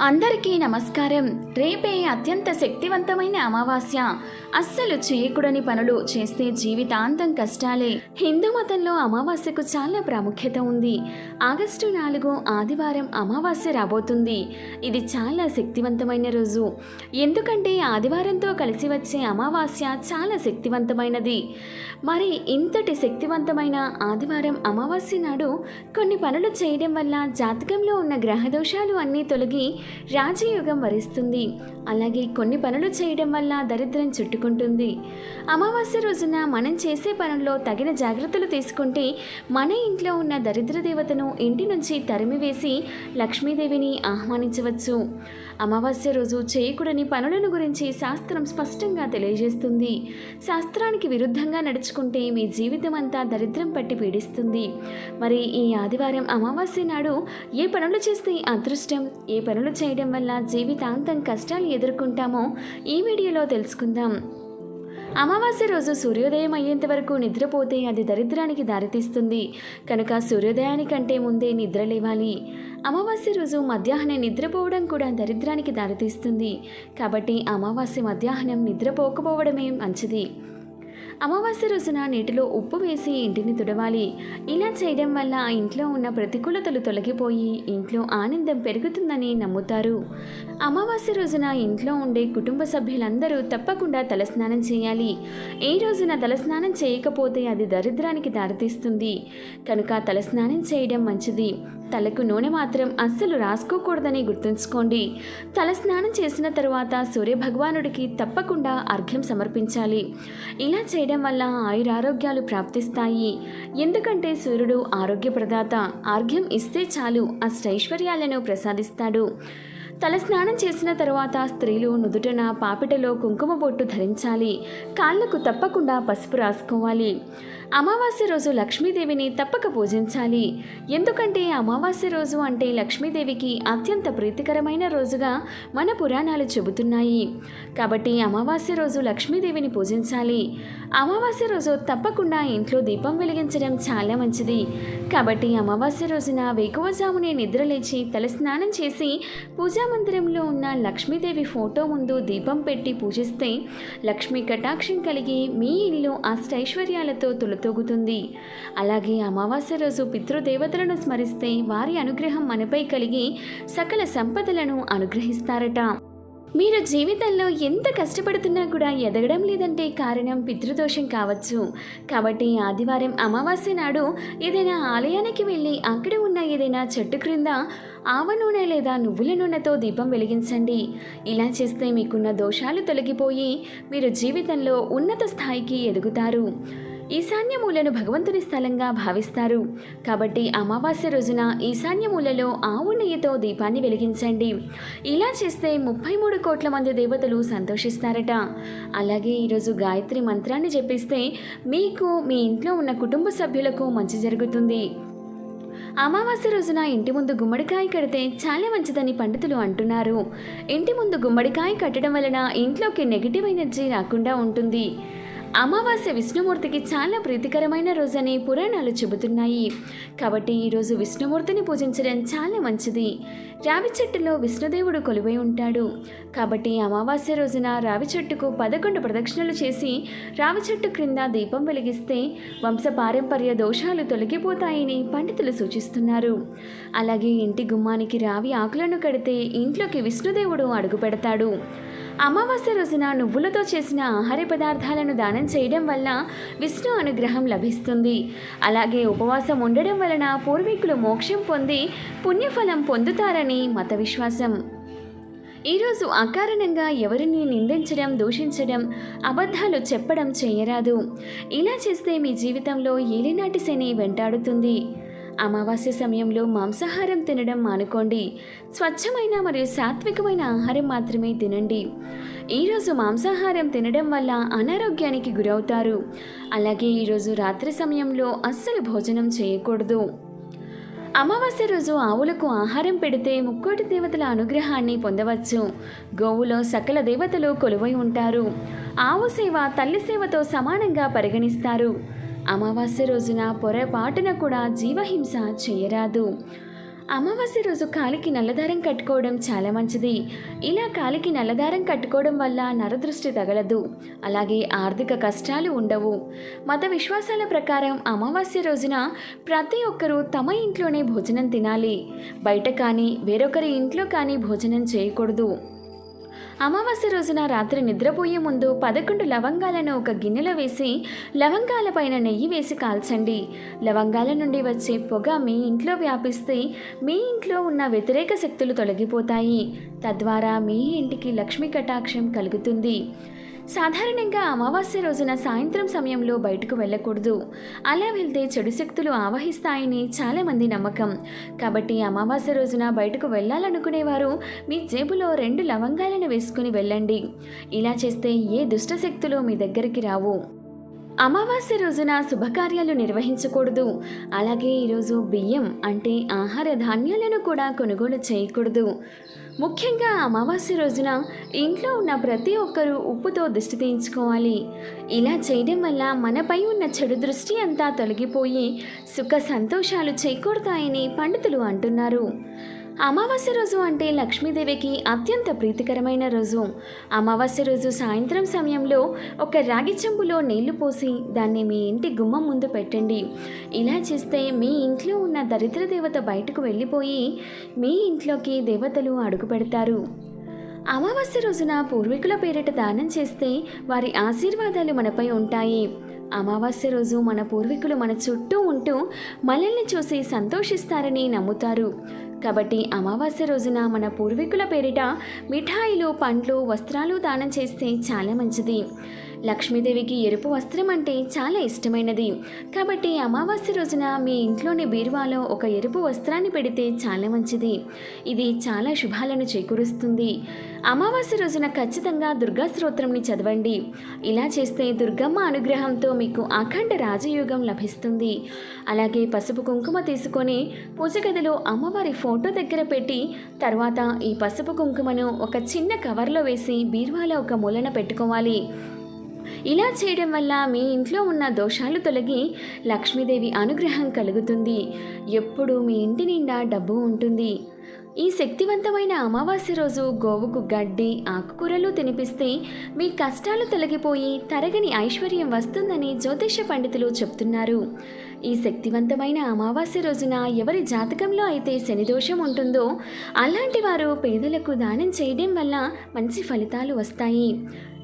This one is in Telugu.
అందరికీ నమస్కారం. రేపే అత్యంత శక్తివంతమైన అమావాస్య. అస్సలు చేయకూడని పనులు చేస్తే జీవితాంతం కష్టాలే. హిందూ మతంలో అమావాస్యకు చాలా ప్రాముఖ్యత ఉంది. ఆగస్టు నాలుగు ఆదివారం అమావాస్య రాబోతుంది. ఇది చాలా శక్తివంతమైన రోజు. ఎందుకంటే ఆదివారంతో కలిసి వచ్చే అమావాస్య చాలా శక్తివంతమైనది. మరి ఇంతటి శక్తివంతమైన ఆదివారం అమావాస్య నాడు కొన్ని పనులు చేయడం వల్ల జాతకంలో ఉన్న గ్రహదోషాలు అన్నీ తొలగి రాజయోగం వరిస్తుంది. అలాగే కొన్ని పనులు చేయడం వల్ల దరిద్రం చేరుకుంటుంది అమావాస్య రోజున మనం చేసే పనుల్లో తగిన జాగ్రత్తలు తీసుకుంటే మన ఇంట్లో ఉన్న దరిద్ర దేవతను ఇంటి నుంచి తరిమివేసి లక్ష్మీదేవిని ఆహ్వానించవచ్చు. అమావాస్య రోజు చేయకూడని పనులను గురించి శాస్త్రం స్పష్టంగా తెలియజేస్తుంది. శాస్త్రానికి విరుద్ధంగా నడుచుకుంటే మీ జీవితం అంతా దరిద్రం పట్టి పీడిస్తుంది. మరి ఈ ఆదివారం అమావాస్య నాడు ఏ పనులు చేస్తే అదృష్టం? ఏ పనులు చేయడం వల్ల జీవితాంతం కష్టాలు ఎదుర్కొంటామో ఈ వీడియోలో తెలుసుకుందాం. అమావాస్య రోజు సూర్యోదయం అయ్యేంత వరకు నిద్రపోతే అది దరిద్రానికి దారితీస్తుంది. కనుక సూర్యోదయానికంటే ముందే నిద్ర లేవాలి. అమావాస్య రోజు మధ్యాహ్నం నిద్రపోవడం కూడా దరిద్రానికి దారితీస్తుంది. కాబట్టి అమావాస్య మధ్యాహ్నం నిద్రపోకపోవడమే మంచిది. అమావాస్య రోజున నీటిలో ఉప్పు వేసి ఇంటిని తుడవాలి. ఇలా చేయడం వల్ల ఇంట్లో ఉన్న ప్రతికూలతలు తొలగిపోయి ఇంట్లో ఆనందం పెరుగుతుందని నమ్ముతారు. అమావాస్య రోజున ఇంట్లో ఉండే కుటుంబ సభ్యులందరూ తప్పకుండా తలస్నానం చేయాలి. ఏ రోజున తలస్నానం చేయకపోతే అది దరిద్రానికి దారితీస్తుంది. కనుక తలస్నానం చేయడం మంచిది. తలకు నూనె మాత్రం అస్సలు రాసుకోకూడదని గుర్తుంచుకోండి. తలస్నానం చేసిన తరువాత సూర్యభగవానుడికి తప్పకుండా అర్ఘ్యం సమర్పించాలి. ఇలా చేయడం వల్ల ఆయురారోగ్యాలు ప్రాప్తిస్తాయి. ఎందుకంటే సూర్యుడు ఆరోగ్య ప్రదాత. అర్ఘ్యం ఇస్తే చాలు అష్టైశ్వర్యాలను ప్రసాదిస్తాడు. తలస్నానం చేసిన తరువాత స్త్రీలు నుదుటన పాపిటలో కుంకుమ బొట్టు ధరించాలి. కాళ్ళకు తప్పకుండా పసుపు రాసుకోవాలి. అమావాస్య రోజు లక్ష్మీదేవిని తప్పక పూజించాలి. ఎందుకంటే అమావాస్య రోజు అంటే లక్ష్మీదేవికి అత్యంత ప్రీతికరమైన రోజుగా మన పురాణాలు చెబుతున్నాయి. కాబట్టి అమావాస్య రోజు లక్ష్మీదేవిని పూజించాలి. అమావాస్య రోజు తప్పకుండా ఇంట్లో దీపం వెలిగించడం చాలా మంచిది. కాబట్టి అమావాస్య రోజున వేకువజామునే నిద్రలేచి తలస్నానం చేసి పూజా మందిరంలో ఉన్న లక్ష్మీదేవి ఫోటో ముందు దీపం పెట్టి పూజిస్తే లక్ష్మీ కటాక్షం కలిగి మీ ఇల్లు అష్టైశ్వర్యాలతో తొలతొగుతుంది. అలాగే అమావాస్య రోజు పితృదేవతలను స్మరిస్తే వారి అనుగ్రహం మనపై కలిగి సకల సంపదలను అనుగ్రహిస్తారట. మీరు జీవితంలో ఎంత కష్టపడుతున్నా కూడా ఎదగడం లేదంటే కారణం పితృదోషం కావచ్చు. కాబట్టి ఆదివారం అమావాస్య నాడు ఏదైనా ఆలయానికి వెళ్ళి అక్కడ ఉన్న ఏదైనా చెట్టు క్రింద ఆవ నూనె లేదా నువ్వుల నూనెతో దీపం వెలిగించండి. ఇలా చేస్తే మీకున్న దోషాలు తొలగిపోయి మీరు జీవితంలో ఉన్నత స్థాయికి ఎదుగుతారు. ఈశాన్యమూలను భగవంతుని స్థలంగా భావిస్తారు. కాబట్టి అమావాస్య రోజున ఈశాన్యమూలలో ఆవు నెయ్యితో దీపాన్ని వెలిగించండి. ఇలా చేస్తే ముప్పై మూడు కోట్ల మంది దేవతలు సంతోషిస్తారట. అలాగే ఈరోజు గాయత్రి మంత్రాన్ని చెప్పిస్తే మీకు మీ ఇంట్లో ఉన్న కుటుంబ సభ్యులకు మంచి జరుగుతుంది. అమావాస్య రోజున ఇంటి ముందు గుమ్మడికాయ కడితే చాలా మంచిదని పండితులు అంటున్నారు. ఇంటి ముందు గుమ్మడికాయ కట్టడం వలన ఇంట్లోకి నెగిటివ్ ఎనర్జీ రాకుండా ఉంటుంది. అమావాస్య విష్ణుమూర్తికి చాలా ప్రీతికరమైన రోజని పురాణాలు చెబుతున్నాయి. కాబట్టి ఈరోజు విష్ణుమూర్తిని పూజించడం చాలా మంచిది. రావి చెట్టులో విష్ణుదేవుడు కొలువై ఉంటాడు. కాబట్టి అమావాస్య రోజున రావి చెట్టుకు పదకొండు ప్రదక్షిణలు చేసి రావి చెట్టు క్రింద దీపం వెలిగిస్తే వంశపారంపర్య దోషాలు తొలగిపోతాయని పండితులు సూచిస్తున్నారు. అలాగే ఇంటి గుమ్మానికి రావి ఆకులను కడితే ఇంట్లోకి విష్ణుదేవుడు అడుగు పెడతాడు. అమావాస్య రోజున నువ్వులతో చేసిన ఆహార పదార్థాలను దానం చేయడం వల్ల విష్ణు అనుగ్రహం లభిస్తుంది. అలాగే ఉపవాసం ఉండడం వలన పూర్వీకులు మోక్షం పొంది పుణ్యఫలం పొందుతారని మత విశ్వాసం. ఈరోజు అకారణంగా ఎవరిని నిందించడం దూషించడం అబద్ధాలు చెప్పడం చేయరాదు. ఇలా చేస్తే మీ జీవితంలో ఏలినాటి శని వెంటాడుతుంది. అమావాస్య సమయంలో మాంసాహారం తినడం మానుకోండి. స్వచ్ఛమైన మరియు సాత్వికమైన ఆహారం మాత్రమే తినండి. ఈరోజు మాంసాహారం తినడం వల్ల అనారోగ్యానికి గురవుతారు. అలాగే ఈరోజు రాత్రి సమయంలో అస్సలు భోజనం చేయకూడదు. అమావాస్య రోజు ఆవులకు ఆహారం పెడితే ముక్కోటి దేవతల అనుగ్రహాన్ని పొందవచ్చు. గోవులో సకల దేవతలు కొలువై ఉంటారు. ఆవు సేవ తల్లి సేవతో సమానంగా పరిగణిస్తారు. అమావాస్య రోజున పొరపాటున కూడా జీవహింస చేయరాదు. అమావాస్య రోజు కాలికి నల్లదారం కట్టుకోవడం చాలా మంచిది. ఇలా కాలికి నల్లదారం కట్టుకోవడం వల్ల నరదృష్టి తగలదు. అలాగే ఆర్థిక కష్టాలు ఉండవు. మత విశ్వాసాల ప్రకారం అమావాస్య రోజున ప్రతి ఒక్కరూ తమ ఇంట్లోనే భోజనం తినాలి. బయట కానీ వేరొకరి ఇంట్లో కానీ భోజనం చేయకూడదు. అమావాస్య రోజున రాత్రి నిద్రపోయే ముందు పదకొండు లవంగాలను ఒక గిన్నెలో వేసి లవంగాల పైన నెయ్యి వేసి కాల్చండి. లవంగాల నుండి వచ్చే పొగ మీ ఇంట్లో వ్యాపిస్తే మీ ఇంట్లో ఉన్న వ్యతిరేక శక్తులు తొలగిపోతాయి. తద్వారా మీ ఇంటికి లక్ష్మీ కటాక్షం కలుగుతుంది. సాధారణంగా అమావాస్య రోజున సాయంత్రం సమయంలో బయటకు వెళ్ళకూడదు. అలా వెళ్తే చెడు శక్తులు ఆవహిస్తాయని చాలామంది నమ్మకం. కాబట్టి అమావాస్య రోజున బయటకు వెళ్ళాలనుకునేవారు మీ జేబులో రెండు లవంగాలను వేసుకుని వెళ్ళండి. ఇలా చేస్తే ఏ దుష్ట శక్తులు మీ దగ్గరికి రావు. అమావాస్య రోజున శుభకార్యాలు నిర్వహించకూడదు. అలాగే ఈరోజు బియ్యం అంటే ఆహార ధాన్యాలను కూడా కొనుగోలు చేయకూడదు. ముఖ్యంగా అమావాస్య రోజున ఇంట్లో ఉన్న ప్రతి ఒక్కరూ ఉప్పుతో దిష్టి తీయించుకోవాలి. ఇలా చేయడం వల్ల మనపై ఉన్న చెడు దృష్టి అంతా తొలగిపోయి సుఖ సంతోషాలు చేకూరుతాయని పండితులు అంటున్నారు. అమావాస్య రోజు అంటే లక్ష్మీదేవికి అత్యంత ప్రీతికరమైన రోజు. అమావాస్య రోజు సాయంత్రం సమయంలో ఒక రాగి చెంబులో నీళ్ళు పోసి దాన్ని మీ ఇంటి గుమ్మం ముందు పెట్టండి. ఇలా చేస్తే మీ ఇంట్లో ఉన్న దరిద్ర దేవత బయటకు వెళ్ళిపోయి మీ ఇంట్లోకి దేవతలు అడుగు పెడతారు. అమావాస్య రోజున పూర్వీకుల పేరిట దానం చేస్తే వారి ఆశీర్వాదాలు మనపై ఉంటాయి. అమావాస్య రోజు మన పూర్వీకులు మన చుట్టూ ఉంటూ మనల్ని చూసి సంతోషిస్తారని నమ్ముతారు. కాబట్టి అమావాస్య రోజున మన పూర్వీకుల పేరిట మిఠాయిలు పండ్లు వస్త్రాలు దానం చేస్తే చాలా మంచిది. లక్ష్మీదేవికి ఎరుపు వస్త్రం అంటే చాలా ఇష్టమైనది. కాబట్టి అమావాస్య రోజున మీ ఇంట్లోని బీరువాలో ఒక ఎరుపు వస్త్రాన్ని పెడితే చాలా మంచిది. ఇది చాలా శుభాలను చేకూరుస్తుంది. అమావాస్య రోజున ఖచ్చితంగా దుర్గా స్తోత్రంని చదవండి. ఇలా చేస్తే దుర్గమ్మ అనుగ్రహంతో మీకు అఖండ రాజయోగం లభిస్తుంది. అలాగే పసుపు కుంకుమ తీసుకొని పూజ గదిలో అమ్మవారి ఫోటో దగ్గర పెట్టి తర్వాత ఈ పసుపు కుంకుమను ఒక చిన్న కవర్లో వేసి బీరువాలో ఒక మూలన పెట్టుకోవాలి. ఇలా చేయడం వల్ల మీ ఇంట్లో ఉన్న దోషాలు తొలగి లక్ష్మీదేవి అనుగ్రహం కలుగుతుంది. ఎప్పుడు మీ ఇంటి నిండా డబ్బు ఉంటుంది. ఈ శక్తివంతమైన అమావాస్య రోజు గోవుకు గడ్డి ఆకుకూరలు తినిపిస్తే మీ కష్టాలు తొలగిపోయి తరగని ఐశ్వర్యం వస్తుందని జ్యోతిష పండితులు చెప్తున్నారు. ఈ శక్తివంతమైన అమావాస్య రోజున ఎవరి జాతకంలో అయితే శనిదోషం ఉంటుందో అలాంటి వారు పేదలకు దానం చేయడం వల్ల మంచి ఫలితాలు వస్తాయి.